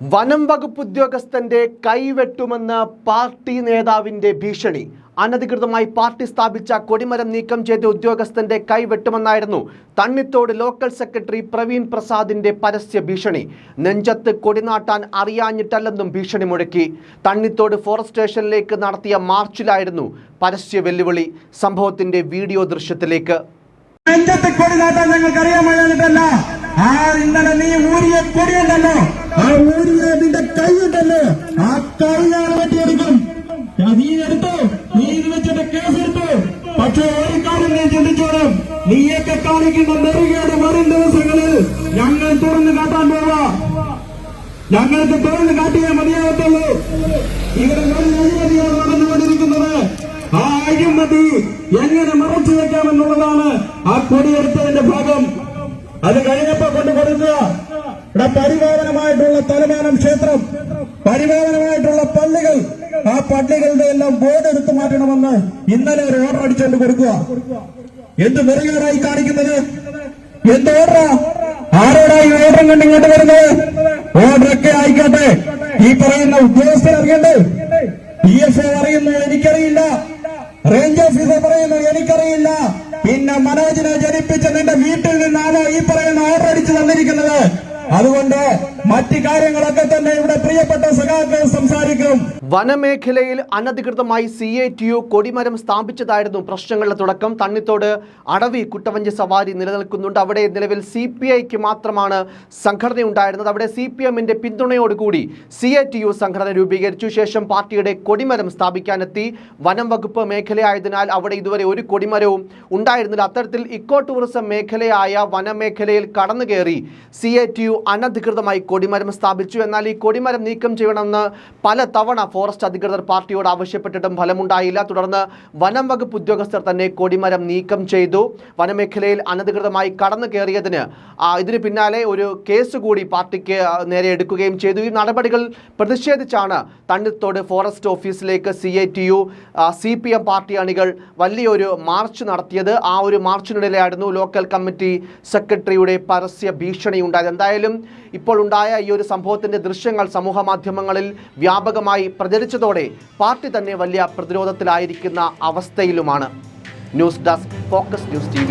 വനം വകുപ്പ് ഉദ്യോഗസ്ഥന്റെ കൈവെട്ടുമെന്ന് പാർട്ടി നേതാവിന്റെ ഭീഷണി. അനധികൃതമായി പാർട്ടി സ്ഥാപിച്ച കൊടിമരം നീക്കം ചെയ്ത ഉദ്യോഗസ്ഥന്റെ കൈവെട്ടുമെന്നായിരുന്നു തണ്ണിത്തോട് ലോക്കൽ സെക്രട്ടറി പ്രവീൺ പ്രസാദിന്റെ പരസ്യ ഭീഷണി. നെഞ്ചത്ത് കൊടിനാട്ടാൻ അറിയാഞ്ഞിട്ടല്ലെന്നും ഭീഷണി മുഴക്കി. തണ്ണിത്തോട് ഫോറസ്റ്റ് സ്റ്റേഷനിലേക്ക് നടത്തിയ മാർച്ചിലായിരുന്നു പരസ്യ വെല്ലുവിളി. സംഭവത്തിന്റെ വീഡിയോ ദൃശ്യത്തിലേക്ക്. നെഞ്ചത്ത് കൊടിനാട്ടാൻ ആ ഇന്നലെ നീ ഊരിയ കൊടിയുണ്ടല്ലോ ആ ഊരിയ നിന്റെ കൈയുണ്ടല്ലോ. ആ കൈ ഞാൻ വെട്ടിയെടുക്കും നീ എടുത്തു? നീ ഇത് വെച്ചിട്ട് കേസെടുത്തു പക്ഷേ ഒരു കാര്യം നീ ചിന്തിച്ചോണം. നീയൊക്കെ കാണിക്കുന്ന നെറുകയുടെ വരും ദിവസങ്ങളിൽ ഞങ്ങൾ തുറന്നു കാട്ടാൻ പോവാ. ഞങ്ങൾക്ക് തുറന്നു കാട്ടിയേ മതിയാകത്തുള്ളൂ. ഇവിടെ ഒരു അഴിമതിയാണ് നടന്നുകൊണ്ടിരിക്കുന്നത്. ആ അഴിമതി എങ്ങനെ മറച്ചു വെക്കാമെന്നുള്ളതാണ് ആ കൊടിയെടുത്തതിന്റെ ഭാഗം. അത് കഴിഞ്ഞപ്പോ കൊണ്ട് കൊടുക്കുക. ഇവിടെ പരിപാലനമായിട്ടുള്ള തലമാനം ക്ഷേത്രം പരിപാലനമായിട്ടുള്ള പള്ളികൾ ആ പള്ളികളുടെ എല്ലാം ബോർഡ് എടുത്തു മാറ്റണമെന്ന് ഇന്നലെ ഒരു ഓർഡർ അടിച്ചുകൊണ്ട് കൊടുക്കുക. എന്ത് വെറുകേടായി കാണിക്കുന്നത്? എന്ത് ഓർഡറാ ആരോടായി ഓർഡർ കണ്ട് ഇങ്ങോട്ട് വരുന്നത്? ഓർഡറൊക്കെ ആയിക്കോട്ടെ. ഈ പറയുന്ന ഉദ്യോഗസ്ഥർ അറിയണ്ടേ? പി എഫ് ഒ അറിയുന്നു എനിക്കറിയില്ല. റേഞ്ച് ഓഫീസർ പറയുന്നു എനിക്കറിയില്ല. പിന്നെ മനോജിനെ ജനിപ്പിച്ച നിന്റെ വീട്ടിൽ നിന്നാണോ ഈ പറയുന്ന ഓർഡർ അടിച്ചു തന്നിരിക്കുന്നത് അതുകൊണ്ട് മറ്റു കാര്യങ്ങളൊക്കെ തന്നെ ഇവിടെ പ്രിയപ്പെട്ട സഖാക്കൾ സംസാരിക്കും. വനമേഖലയിൽ അനധികൃതമായി സി എ ടി യു കൊടിമരം സ്ഥാപിച്ചതായിരുന്നു പ്രശ്നങ്ങളുടെ തുടക്കം. തണ്ണിത്തോട് അടവി കുട്ടവഞ്ചി സവാരി നിലനിൽക്കുന്നുണ്ട്. അവിടെ നിലവിൽ സി പി ഐക്ക് മാത്രമാണ് സംഘടന ഉണ്ടായിരുന്നത് അവിടെ സി പി എമ്മിന്റെ പിന്തുണയോടുകൂടി സി എ ടി യു സംഘടന രൂപീകരിച്ചു. ശേഷം പാർട്ടിയുടെ കൊടിമരം സ്ഥാപിക്കാനെത്തി. വനം വകുപ്പ് മേഖലയായതിനാൽ അവിടെ ഇതുവരെ ഒരു കൊടിമരവും ഉണ്ടായിരുന്നില്ല. അത്തരത്തിൽ ഇക്കോ ടൂറിസം മേഖലയായ വനമേഖലയിൽ കടന്നു കയറി സി എ ടി യു അനധികൃതമായി കൊടിമരം സ്ഥാപിച്ചു. എന്നാൽ ഈ കൊടിമരം നീക്കം ചെയ്യണമെന്ന് പല തവണ ഫോറസ്റ്റ് അധികൃതർ പാർട്ടിയോട് ആവശ്യപ്പെട്ടിട്ടും ഫലമുണ്ടായില്ല. തുടർന്ന് വനം വകുപ്പ് ഉദ്യോഗസ്ഥർ തന്നെ കൊടിമരം നീക്കം ചെയ്തു. വനമേഖലയിൽ അനധികൃതമായി കടന്നു കയറിയതിന് ഇതിനു പിന്നാലെ ഒരു കേസ് കൂടി പാർട്ടിക്ക് നേരെ എടുക്കുകയും ചെയ്തു. ഈ നടപടികൾ പ്രതിഷേധിച്ചാണ് തണ്ണിത്തോട് ഫോറസ്റ്റ് ഓഫീസിലേക്ക് C I T U C P M party അണികൾ വലിയൊരു മാർച്ച് നടത്തിയത്. ആ ഒരു മാർച്ചിനിടയിലായിരുന്നു ലോക്കൽ കമ്മിറ്റി സെക്രട്ടറിയുടെ പരസ്യ ഭീഷണി ഉണ്ടായത്. എന്തായാലും ഇപ്പോൾ ഉണ്ടായ ഈ ഒരു സംഭവത്തിന്റെ ദൃശ്യങ്ങൾ സമൂഹ മാധ്യമങ്ങളിൽ വ്യാപകമായി പ്രചരിച്ചതോടെ പാർട്ടി തന്നെ വലിയ പ്രതിരോധത്തിലായിരിക്കുന്ന അവസ്ഥയിലുമാണ്. News desk focus news T